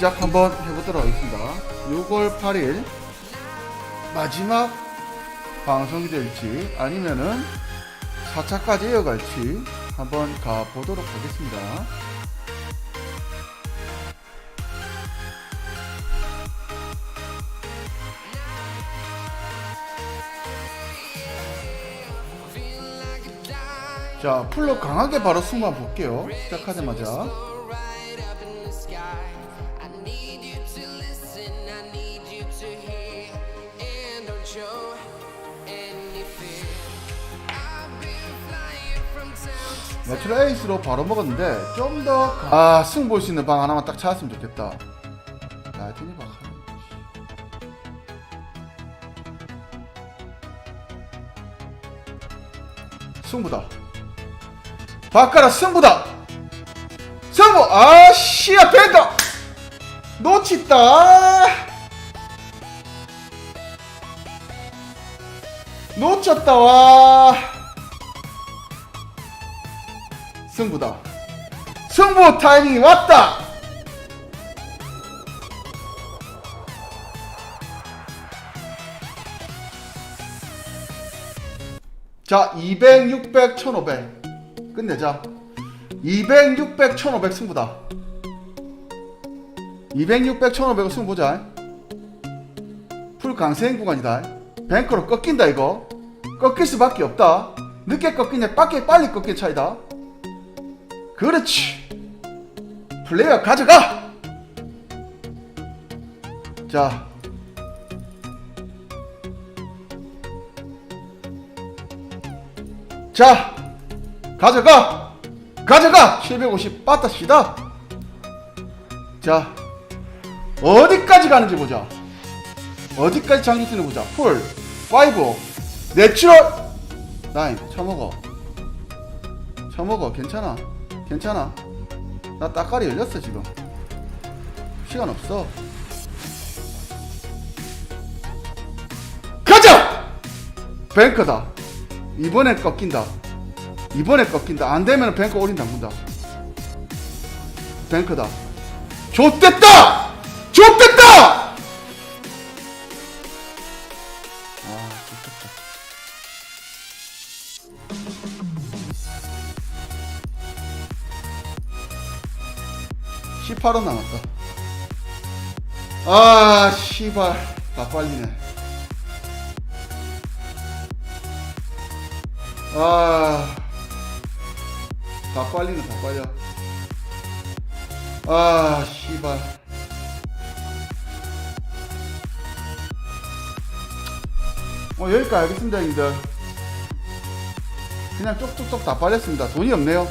시작 한번 해보도록 하겠습니다. 6월 8일 마지막 방송이 될지 아니면은 4차까지 이어갈지 한번 가보도록 하겠습니다. 자, 풀로 강하게 바로 승만 볼게요. 시작하자마자. Town to 매출 에이스로 바로 먹었는데 좀 더 아, 승 볼 수 있는 방 하나만 딱 찾았으면 좋겠다. 야, 테니 방. 승부다. 바카라 승부다. 승부. 아, 씨야 벤더. 놓쳤다. 놓쳤다 와. 승부다. 승부 타이밍이 왔다. 자, 200, 600, 1500. 끝내자. 200, 600, 1500 승부다. 200, 600, 1500 승부 보자. 풀 강세행 구간이다. 뱅크로 꺾인다 이거. 꺾일 수밖에 없다. 늦게 꺾이냐, 빨리 빨리 꺾인 차이다. 그렇지. 플레이어 가져가. 자. 자. 가져가. 가져가. 750 빠따 시다. 자. 어디까지 가는지 보자. 어디까지 장기 쓰는 보자. 풀, 5, 내추럴, 9, 쳐먹어. 쳐먹어. 괜찮아. 괜찮아. 나 따까리 열렸어, 지금. 시간 없어. 가자! 뱅크다. 이번엔 꺾인다. 이번에 꺾인다. 안 되면 뱅크 올인 담근다. 뱅크다. 좆됐다! 18원 남았다. 아, 씨발. 다 빨리네. 아. 다 빨리네, 다 빨려. 아, 씨발. 어, 여기까지 하겠습니다, 형님들. 그냥 쪽쪽쪽 다 빨렸습니다. 돈이 없네요.